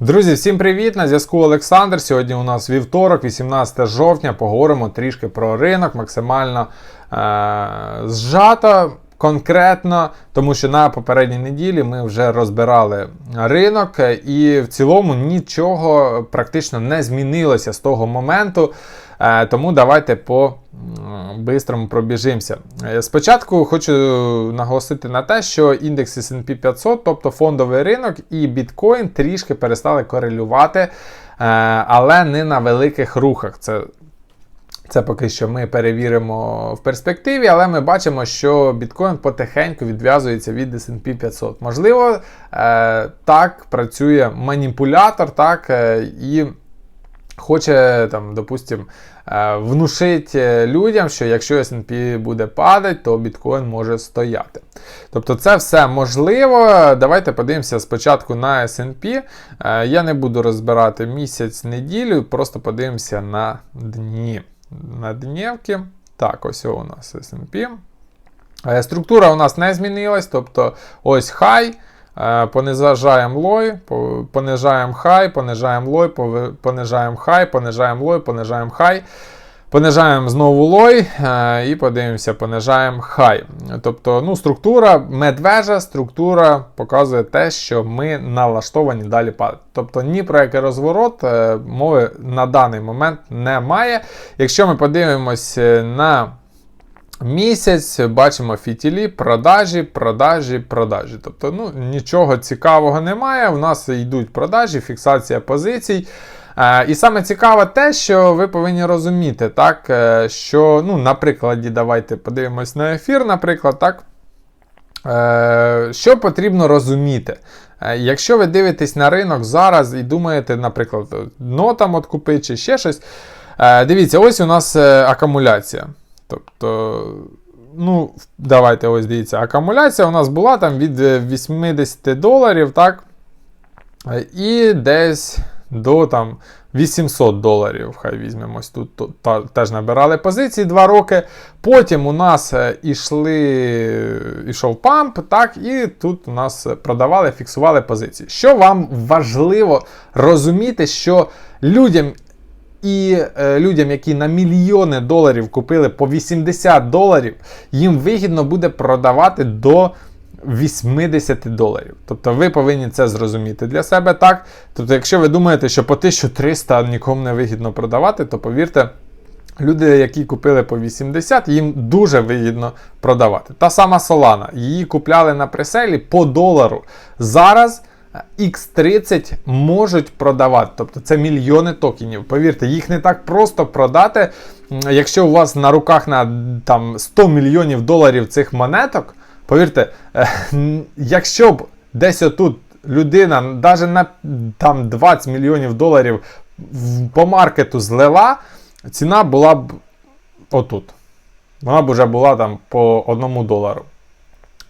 Друзі, всім привіт! На зв'язку Олександр. Сьогодні у нас вівторок, 18 жовтня. Поговоримо трішки про ринок, максимально е- зжато, конкретно, тому що на попередній неділі ми вже розбирали ринок, е, і в цілому нічого практично не змінилося з того моменту. Е, тому давайте по м, бистрому пробіжимося. Е, Спочатку хочу наголосити на те, що індекс S&P 500, тобто фондовий ринок і біткоін трішки перестали корелювати, е, але не на великих рухах. Це це поки що ми перевіримо в перспективі, але ми бачимо, що біткоін потихеньку відв'язується від SP 500. Можливо, е, так працює маніпулятор, так, і хоче, там, допустим, е, внушити людям, що якщо SP буде падати, то біткоін може стояти. Тобто це все можливо. Давайте подивимося спочатку на SP. Е, Я не буду розбирати місяць, неділю, просто подивимося на дні. На днівки. Так, ось у нас SP. Е, Структура у нас не змінилась, тобто ось хай. Е, Понижаємо лой, понижаємо хай, понижаємо лой, понижаємо хай, понижаємо лой, понижаємо хай. Понижаємо знову лой е, і подивимося, понижаємо хай. Тобто, ну, структура медвежа, структура показує те, що ми налаштовані далі падати. Тобто ні про який розворот е, мови на даний момент немає. Якщо ми подивимось на Місяць бачимо фітілі, продажі, продажі, продажі. Тобто, ну, нічого цікавого немає. У нас йдуть продажі, фіксація позицій. Е, і саме цікаве те, що ви повинні розуміти, так, е, що, ну, на давайте подивимось на ефір, наприклад, так. Е, Що потрібно розуміти? Якщо ви дивитесь на ринок зараз і думаєте, наприклад, дно там от купити чи ще щось. Дивіться, ось у нас акумуляція. Тобто, ну, давайте ось дивіться, акумуляція у нас була там від е, 80 доларів, так? Е, І десь до там 800 доларів. Хай візьмемо ось тут, тут та- теж набирали позиції 2 роки. Потім у нас е, ішли, ішов памп, так, і тут у нас продавали, фіксували позиції. Що вам важливо розуміти, що людям. І е, людям, які на мільйони доларів купили по 80 доларів, їм вигідно буде продавати до 80 доларів. Тобто ви повинні це зрозуміти для себе так. Тобто, якщо ви думаєте, що по 1300 нікому не вигідно продавати, то повірте. Люди, які купили по 80, їм дуже вигідно продавати. Та сама Solana, її купляли на преселі по долару. Зараз X30 можуть продавати, тобто це мільйони токенів. Повірте, їх не так просто продати. Якщо у вас на руках на там 100 мільйонів доларів цих монеток, повірте, е, якщо б десь отут людина навіть на там 20 мільйонів доларів по маркету злила, ціна була б отут. Вона б вже була там по одному долару.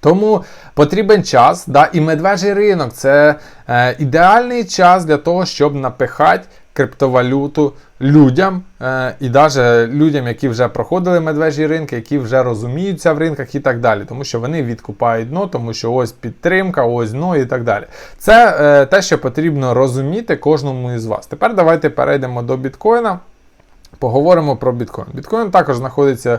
Тому потрібен час, да, і медвежий ринок це е, ідеальний час для того, щоб напихати криптовалюту людям, е, і навіть людям, які вже проходили медвежі ринки, які вже розуміються в ринках і так далі. Тому що вони відкупають дно, тому що ось підтримка, ось дно і так далі. Це е, те, що потрібно розуміти кожному із вас. Тепер давайте перейдемо до біткоїна. Поговоримо про біткоін. Біткоін також знаходиться е,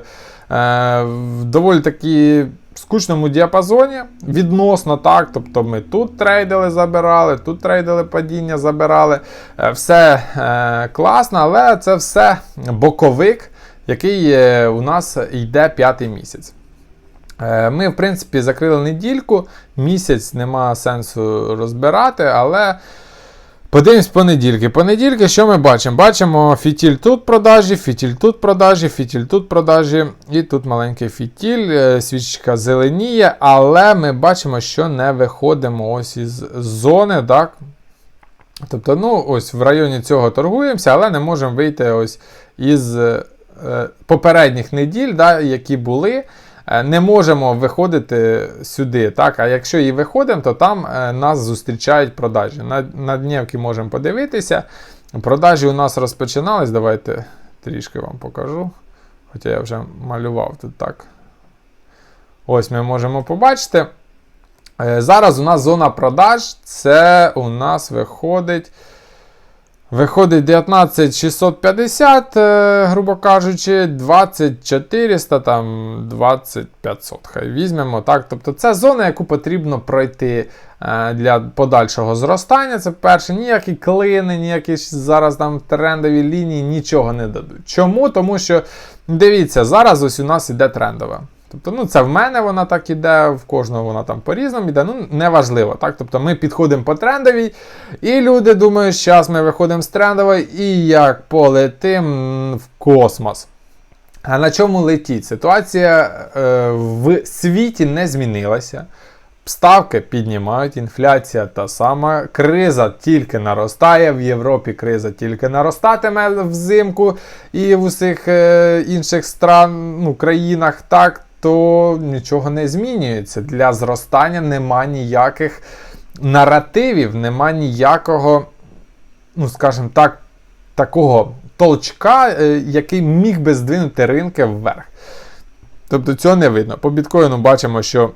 в доволі таки скучному діапазоні. Відносно так. Тобто ми тут трейдили, забирали, тут трейдили падіння, забирали. Е, все е, класно, але це все боковик, який е, у нас йде п'ятий місяць. Ми, в принципі, закрили недільку, місяць нема сенсу розбирати, але. Подивимось понедільки. Понедільки, що ми бачимо? Бачимо фітіль тут продажі, фітіль тут продажі, фітіль тут продажі, і тут маленький фітіль, е, свічка зеленіє, але ми бачимо, що не виходимо ось із зони, так? Тобто, ну, ось в районі цього торгуємося, але не можемо вийти ось із е, попередніх неділь, да, які були. Е, Не можемо виходити сюди. так? А якщо і виходимо, то там е, нас зустрічають продажі. На, на днівки можемо подивитися. Продажі у нас розпочинались. Давайте трішки вам покажу. Хоча я вже малював тут так. Ось ми можемо побачити. Е, Зараз у нас зона продаж. Це у нас виходить. Виходить 19650, е, грубо кажучи, 20400, там 20500. Хай візьмемо. так. Тобто це зона, яку потрібно пройти е, для подальшого зростання. Це перше, ніякі клини, ніякі зараз там трендові лінії нічого не дадуть. Чому? Тому що, дивіться, зараз ось у нас іде трендова. Тобто, ну це в мене вона так іде, в кожного вона там по-різному іде. Ну, неважливо. так? Тобто ми підходимо по трендовій, і люди думають, що зараз ми виходимо з трендової і як полетим в космос. А на чому летіть? Ситуація е, в світі не змінилася. Ставки піднімають, інфляція та сама, криза тільки наростає. В Європі криза тільки наростатиме взимку і в усіх е, інших стран, ну, країнах так, то нічого не змінюється. Для зростання нема ніяких наративів, нема ніякого, ну, скажімо так, такого толчка, е, який міг би здвинути ринки вверх. Тобто цього не видно. По біткоїну бачимо, що.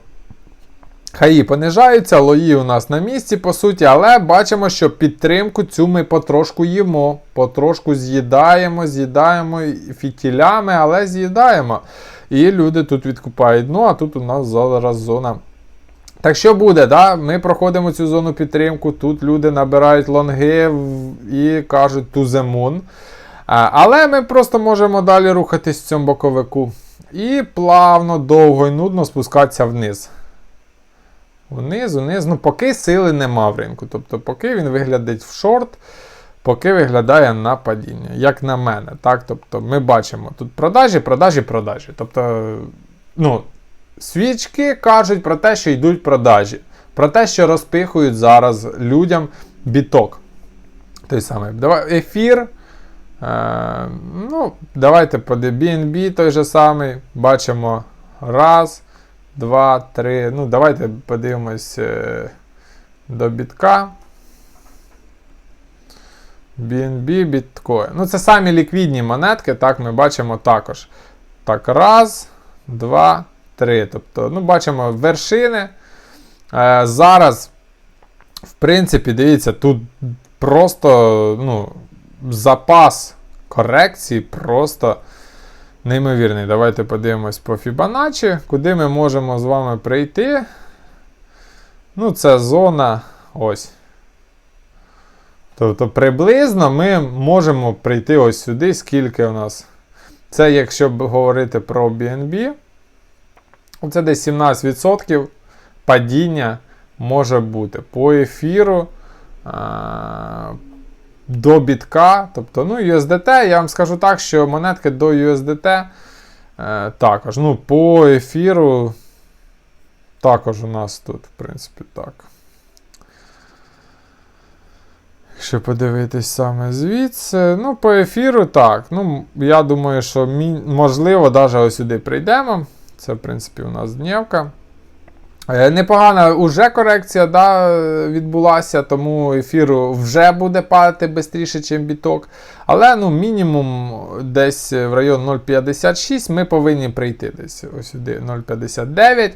Хаї понижаються, лої у нас на місці, по суті, але бачимо, що підтримку цю ми потрошку їмо, потрошку з'їдаємо, з'їдаємо фітілями, але з'їдаємо. І люди тут відкупають. Ну, а тут у нас зараз зона. Так що буде, да? ми проходимо цю зону підтримку, тут люди набирають лонги і кажуть to the. Але ми просто можемо далі рухатись в цьому боковику. І плавно, довго і нудно спускатися вниз. Вниз, вниз. Ну, поки сили нема в ринку. Тобто, поки він виглядить в шорт, поки виглядає на падіння, як на мене. Так? Тобто, Ми бачимо тут продажі, продажі, продажі. Тобто, ну, свічки кажуть про те, що йдуть продажі. Про те, що розпихують зараз людям біток. Той самий. Давай, Ефір. Е, ну, Давайте по BNB той же самий. Бачимо раз. 2, 3. Ну, давайте подивимось е, до бітка. BNB, біткоін. Ну, це самі ліквідні монетки, так, ми бачимо також. Так, раз, два, три. Тобто, ну, бачимо вершини. Е, Зараз, в принципі, дивіться, тут просто ну, запас корекції просто. Неймовірний. Давайте подивимось по Fibonacci, куди ми можемо з вами прийти. Ну, це зона ось. Тобто, приблизно ми можемо прийти ось сюди, скільки у нас. Це, якщо говорити про BNB, це десь 17% падіння може бути по ефіру до бітка. Тобто, ну, USDT, я вам скажу так, що монетки до USDT е, також. Ну, по ефіру також у нас тут, в принципі, так. Якщо подивитись саме звідси, ну, по ефіру так. Ну, Я думаю, що можливо, навіть сюди прийдемо. Це, в принципі, у нас днівка. Е, непогана уже корекція да, відбулася, тому ефір вже буде падати швидше, ніж біток. Але ну, мінімум десь в район 0,56 ми повинні прийти десь ось сюди 0,59.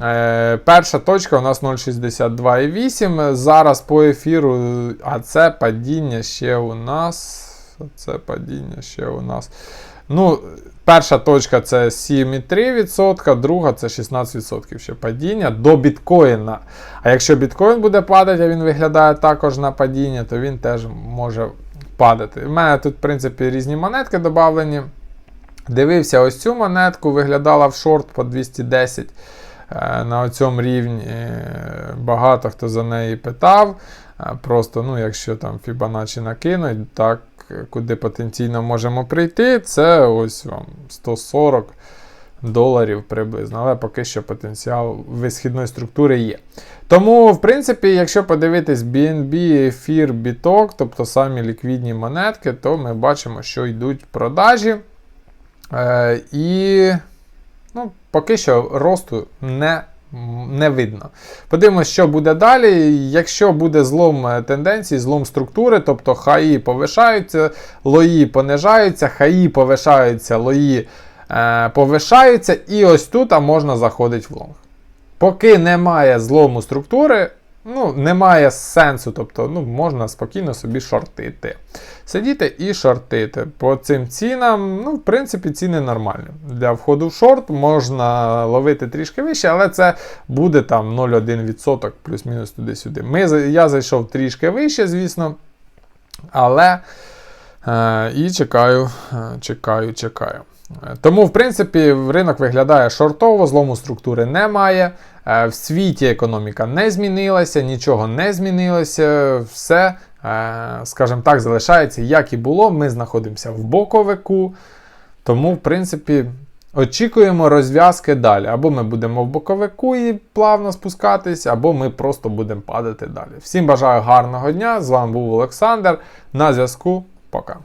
Е, перша точка у нас 0,62,8. Зараз по ефіру, а це падіння ще у нас. Це падіння ще у нас. Ну, Перша точка це 7,3%, друга це 16% ще падіння до біткоїна. А якщо біткоін буде падати, а він виглядає також на падіння, то він теж може падати. У мене тут, в принципі, різні монетки додавлені. Дивився ось цю монетку, виглядала в шорт по 210 е, на цьому рівні. Багато хто за неї питав. Е, просто, ну, якщо там Fibonacci накинуть, так куди потенційно можемо прийти, це ось вам 140 доларів приблизно. Але поки що потенціал висхідної структури є. Тому, в принципі, якщо подивитись BNB, ефір, біток, тобто самі ліквідні монетки, то ми бачимо, що йдуть продажі. Е, І ну, поки що росту не не видно. Подивимося, що буде далі. Якщо буде злом е, тенденції, злом структури, тобто хаї повишаються, лої понижаються, хаї повишаються, лої е, повишаються, і ось тут можна заходити в лонг. Поки немає злому структури, ну, немає сенсу, тобто ну, можна спокійно собі шортити. Сидіти і шортити. По цим цінам, ну, в принципі, ціни нормальні. Для входу в шорт можна ловити трішки вище, але це буде там 0,1% плюс-мінус туди-сюди. Ми, я зайшов трішки вище, звісно. Але е, і чекаю, е, чекаю, чекаю. Тому, в принципі, ринок виглядає шортово, злому структури немає. Е, В світі економіка не змінилася, нічого не змінилося. Все, е, скажімо так, залишається як і було. Ми знаходимося в боковику. Тому, в принципі, очікуємо розв'язки далі. Або ми будемо в боковику і плавно спускатись, або ми просто будемо падати далі. Всім бажаю гарного дня. З вами був Олександр. На зв'язку. Пока.